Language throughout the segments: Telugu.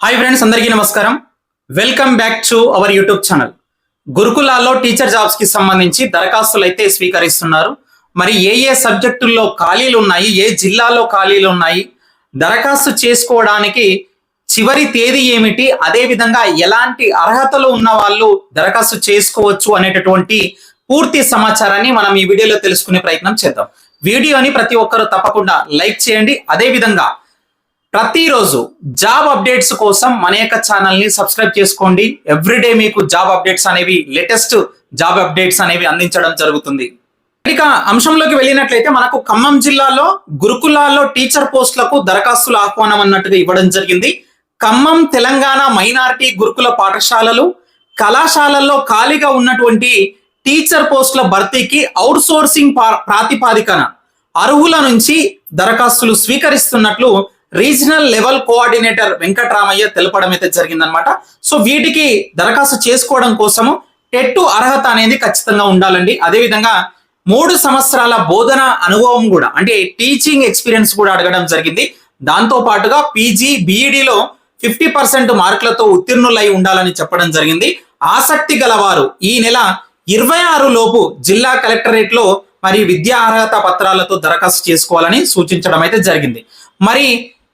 హాయ్ ఫ్రెండ్స్ అందరికీ నమస్కారం. Welcome back to our YouTube channel గురుకులాల్లో టీచర్ జాబ్స్కి సంబంధించి దరఖాస్తులు అయితే స్వీకరిస్తున్నారు. మరి ఏ ఏ సబ్జెక్టుల్లో ఖాళీలు ఉన్నాయి ఏ జిల్లాలో ఖాళీలు ఉన్నాయి దరఖాస్తు చేసుకోవడానికి చివరి తేదీ ఏమిటి అదే విధంగా ఎలాంటి అర్హతలు ఉన్న వాళ్ళు దరఖాస్తు చేసుకోవచ్చు అనేటటువంటి పూర్తి సమాచారాన్ని మనం ఈ వీడియోలో తెలుసుకునే ప్రయత్నం చేద్దాం. వీడియోని ప్రతి ఒక్కరూ తప్పకుండా లైక్ చేయండి. అదే విధంగా ప్రతిరోజు జాబ్ అప్డేట్స్ కోసం మన యొక్క ఛానల్ని సబ్స్క్రైబ్ చేసుకోండి. ఎవ్రీడే మీకు జాబ్ అప్డేట్స్ అనేవి లేటెస్ట్ జాబ్ అప్డేట్స్ అనేవి అందించడం జరుగుతుంది. ఇక అంశంలోకి వెళ్ళినట్లయితే మనకు ఖమ్మం జిల్లాలో గురుకులాల్లో టీచర్ పోస్టులకు దరఖాస్తుల ఆహ్వానం అన్నట్టుగా ఇవ్వడం జరిగింది. ఖమ్మం తెలంగాణ మైనారిటీ గురుకుల పాఠశాలలు కళాశాలల్లో ఖాళీగా ఉన్నటువంటి టీచర్ పోస్టుల భర్తీకి అవుట్ సోర్సింగ్ ప్రాతిపాదికన అర్హుల నుంచి దరఖాస్తులు స్వీకరిస్తున్నట్లు రీజనల్ లెవెల్ కోఆర్డినేటర్ వెంకట్రామయ్య తెలపడం అయితే జరిగిందనమాట సో వీటికి దరఖాస్తు చేసుకోవడం కోసము టెట్టు అర్హత అనేది ఖచ్చితంగా ఉండాలండి. అదేవిధంగా మూడు సంవత్సరాల బోధన అనుభవం కూడా అంటే టీచింగ్ ఎక్స్పీరియన్స్ కూడా అడగడం జరిగింది. దాంతో పాటుగా పీజీ బీఈడిలో ఫిఫ్టీ పర్సెంట్ మార్కులతో ఉత్తీర్ణులై ఉండాలని చెప్పడం జరిగింది. ఆసక్తి గలవారు ఈ నెల ఇరవై ఆరు లోపు జిల్లా కలెక్టరేట్లో మరి విద్యా అర్హత పత్రాలతో దరఖాస్తు చేసుకోవాలని సూచించడం అయితే జరిగింది. మరి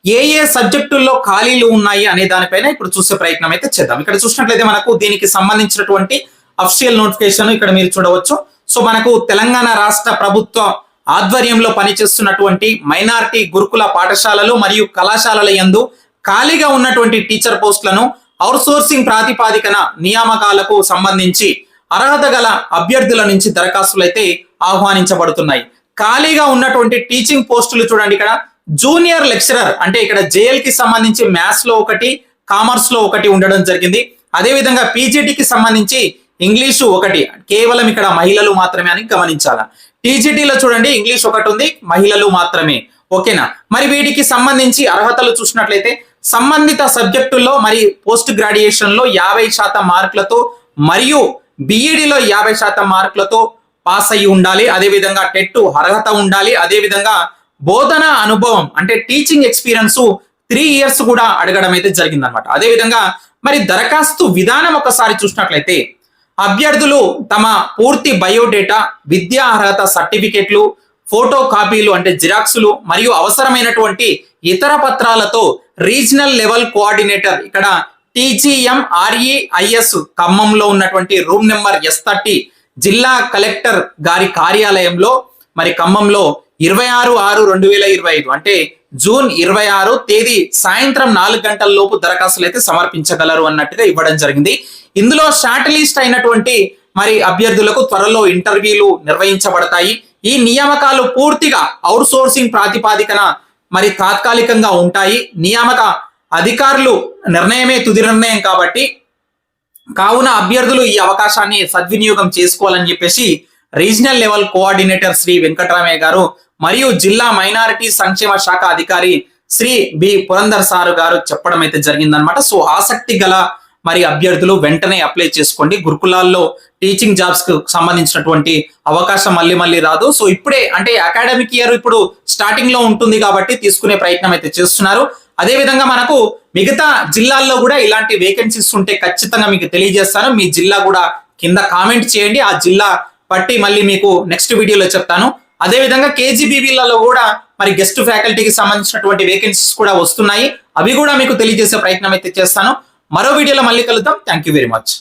ఏ ఏ సబ్జెక్టుల్లో ఖాళీలు ఉన్నాయి అనే దానిపైన ఇప్పుడు చూసే ప్రయత్నం అయితే చేద్దాం. ఇక్కడ చూసినట్లయితే మనకు దీనికి సంబంధించినటువంటి అఫిషియల్ నోటిఫికేషన్ ఇక్కడ మీరు చూడవచ్చు. సో మనకు తెలంగాణ రాష్ట్ర ప్రభుత్వ ఆధ్వర్యంలో పనిచేస్తున్నటువంటి మైనారిటీ గురుకుల పాఠశాలలు మరియు కళాశాలల యందు ఖాళీగా ఉన్నటువంటి టీచర్ పోస్టులను అవుట్సోర్సింగ్ ప్రాతిపాదికన నియామకాలకు సంబంధించి అర్హత గల అభ్యర్థుల నుంచి దరఖాస్తులు అయితే ఆహ్వానించబడుతున్నాయి. ఖాళీగా ఉన్నటువంటి టీచింగ్ పోస్టులు చూడండి ఇక్కడ. జూనియర్ లెక్చరర్ అంటే ఇక్కడ జేఎల్కి సంబంధించి మ్యాథ్స్లో ఒకటి కామర్స్లో ఒకటి ఉండడం జరిగింది. అదేవిధంగా పీజీటీకి సంబంధించి ఇంగ్లీషు ఒకటి కేవలం ఇక్కడ మహిళలు మాత్రమే అని గమనించాల. టీజీటీలో చూడండి ఇంగ్లీష్ ఒకటి ఉంది మహిళలు మాత్రమే. ఓకేనా? మరి వీటికి సంబంధించి అర్హతలు చూసినట్లయితే సంబంధిత సబ్జెక్టుల్లో మరి పోస్ట్ గ్రాడ్యుయేషన్లో యాభై శాతం మార్కులతో మరియు బీఈడిలో యాభై శాతం మార్కులతో పాస్ అయ్యి ఉండాలి. అదేవిధంగా టెట్ అర్హత ఉండాలి. అదేవిధంగా బోధన అనుభవం అంటే టీచింగ్ ఎక్స్పీరియన్స్ త్రీ ఇయర్స్ కూడా అడగడం అయితే జరిగిందనమాట అదే విధంగా మరి దరఖాస్తు విధానం ఒకసారి చూసినట్లయితే అభ్యర్థులు తమ పూర్తి బయోడేటా విద్యా అర్హత సర్టిఫికెట్లు ఫోటో కాపీలు అంటే జిరాక్సులు మరియు అవసరమైనటువంటి ఇతర పత్రాలతో రీజనల్ లెవెల్ కోఆర్డినేటర్ ఇక్కడ టీజీఎం ఆర్ఈఐఎస్ ఖమ్మంలో ఉన్నటువంటి రూమ్ నెంబర్ ఎస్ థర్టీ జిల్లా కలెక్టర్ గారి కార్యాలయంలో మరి ఖమ్మంలో ఇరవై ఆరు ఆరు రెండు వేల ఇరవై ఐదు. అంటే జూన్ ఇరవై ఆరు తేదీ సాయంత్రం నాలుగు గంటల లోపు దరఖాస్తులు అయితే సమర్పించగలరు అన్నట్టుగా ఇవ్వడం జరిగింది. ఇందులో షార్ట్ లిస్ట్ అయినటువంటి మరి అభ్యర్థులకు త్వరలో ఇంటర్వ్యూలు నిర్వహించబడతాయి. ఈ నియామకాలు పూర్తిగా అవుట్ సోర్సింగ్ ప్రాతిపాదికన మరి తాత్కాలికంగా ఉంటాయి. నియామక అధికారులు నిర్ణయమే తుది నిర్ణయం కాబట్టి కావున అభ్యర్థులు ఈ అవకాశాన్ని సద్వినియోగం చేసుకోవాలని చెప్పేసి regional level coordinator Sri Venkataramaiah గారు మరియు జిల్లా మైనారిటీ సంక్షేమ శాఖ అధికారి శ్రీ బి పురందర్ సారు గారు చెప్పడం అయితే జరిగిందనమాట సో ఆసక్తి గల మరి అభ్యర్థులు వెంటనే అప్లై చేసుకోండి. గురుకులాల్లో టీచింగ్ జాబ్స్కు సంబంధించినటువంటి అవకాశం మళ్ళీ మళ్ళీ రాదు. సో ఇప్పుడే అంటే అకాడమిక్ ఇయర్ ఇప్పుడు స్టార్టింగ్లో ఉంటుంది కాబట్టి తీసుకునే ప్రయత్నం అయితే చేస్తున్నారు. అదేవిధంగా మనకు మిగతా జిల్లాల్లో కూడా ఇలాంటి వేకెన్సీస్ ఉంటే ఖచ్చితంగా మీకు తెలియజేస్తాను. మీ జిల్లా కూడా కింద కామెంట్ చేయండి. ఆ జిల్లా పట్టి మళ్ళీ మీకు నెక్స్ట్ వీడియోలో చెప్తాను. అదే విధంగా కేజీబీవీలలో కూడా మరి గెస్ట్ ఫ్యాకల్టీకి సంబంధించినటువంటి వేకెన్సీస్ కూడా వస్తున్నాయి. అవి కూడా మీకు తెలియజేసే ప్రయత్నం అయితే చేస్తాను. మరో వీడియోలో మళ్ళీ కలుద్దాం. Thank you very much